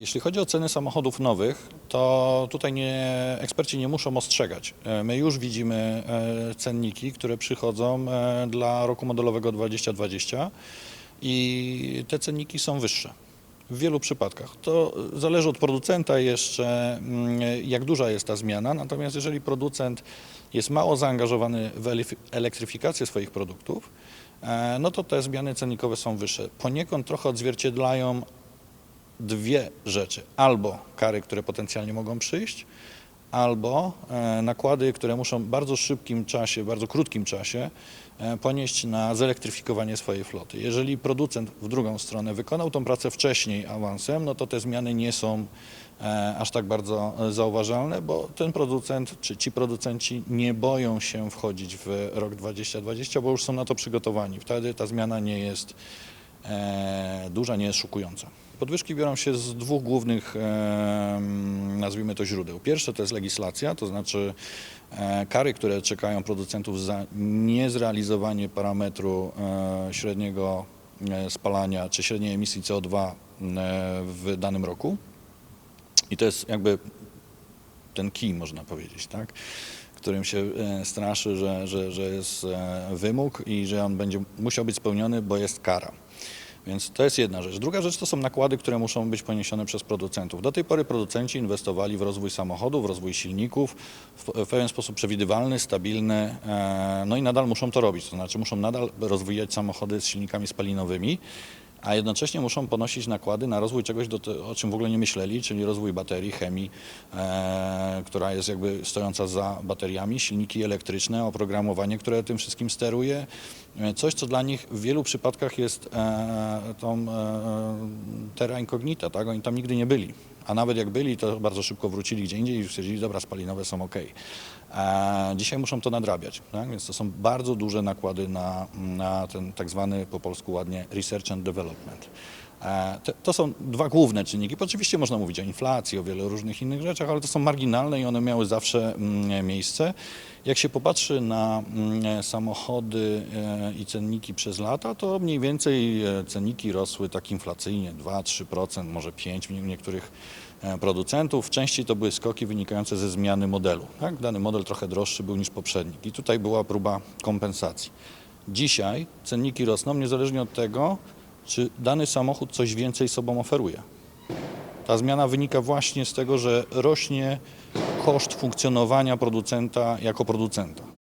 Jeśli chodzi o ceny samochodów nowych, to tutaj nie, eksperci nie muszą ostrzegać. E, My już widzimy e, cenniki, które przychodzą e, dla roku modelowego 2020 i te cenniki są wyższe. W wielu przypadkach. To zależy od producenta jeszcze, mm, jak duża jest ta zmiana. Natomiast jeżeli producent jest mało zaangażowany w elektryfikację swoich produktów, no to te zmiany cennikowe są wyższe. Poniekąd trochę odzwierciedlają dwie rzeczy. Albo kary, które potencjalnie mogą przyjść, albo e, nakłady, które muszą w bardzo szybkim czasie, bardzo krótkim czasie e, ponieść na zelektryfikowanie swojej floty. Jeżeli producent w drugą stronę wykonał tą pracę wcześniej awansem, no to te zmiany nie są e, aż tak bardzo zauważalne, bo ten producent czy ci producenci nie boją się wchodzić w rok 2020, bo już są na to przygotowani. Wtedy ta zmiana nie jest duża, nie jest szokująca. Podwyżki biorą się z dwóch głównych, e, nazwijmy to, źródeł. Pierwsze to jest legislacja, to znaczy e, kary, które czekają producentów za niezrealizowanie parametru e, średniego e, spalania czy średniej emisji CO2 e, w danym roku. I to jest jakby ten kij, można powiedzieć, tak? Którym się e, straszy, że, że, że jest e, wymóg i że on będzie musiał być spełniony, bo jest kara. Więc to jest jedna rzecz. Druga rzecz to są nakłady, które muszą być poniesione przez producentów. Do tej pory producenci inwestowali w rozwój samochodów, w rozwój silników w, pewien sposób przewidywalny, stabilny, e, no i nadal muszą to robić. To znaczy muszą nadal rozwijać samochody z silnikami spalinowymi, a jednocześnie muszą ponosić nakłady na rozwój czegoś, do o czym w ogóle nie myśleli, czyli rozwój baterii, chemii, e, która jest jakby stojąca za bateriami, silniki elektryczne, oprogramowanie, które tym wszystkim steruje. E, Coś, co dla nich w wielu przypadkach jest e, tą e, terra incognita, tak? Oni tam nigdy nie byli. A nawet jak byli, to bardzo szybko wrócili gdzie indziej i stwierdzili, dobra, spalinowe są ok. E, dzisiaj muszą to nadrabiać, tak? więc to są bardzo duże nakłady na, na ten tak zwany po polsku ładnie research and development. E, te- To są dwa główne czynniki. Oczywiście można mówić o inflacji, o wielu różnych innych rzeczach, ale to są marginalne i one miały zawsze mm, miejsce. Jak się popatrzy na mm, samochody e, i cenniki przez lata, to mniej więcej e, cenniki rosły tak inflacyjnie 2-3%, może 5% u niektórych producentów. Częściej to były skoki wynikające ze zmiany modelu. Tak? Dany model trochę droższy był niż poprzedni i tutaj była próba kompensacji. Dzisiaj cenniki rosną niezależnie od tego, czy dany samochód coś więcej sobą oferuje. Ta zmiana wynika właśnie z tego, że rośnie koszt funkcjonowania producenta jako producenta.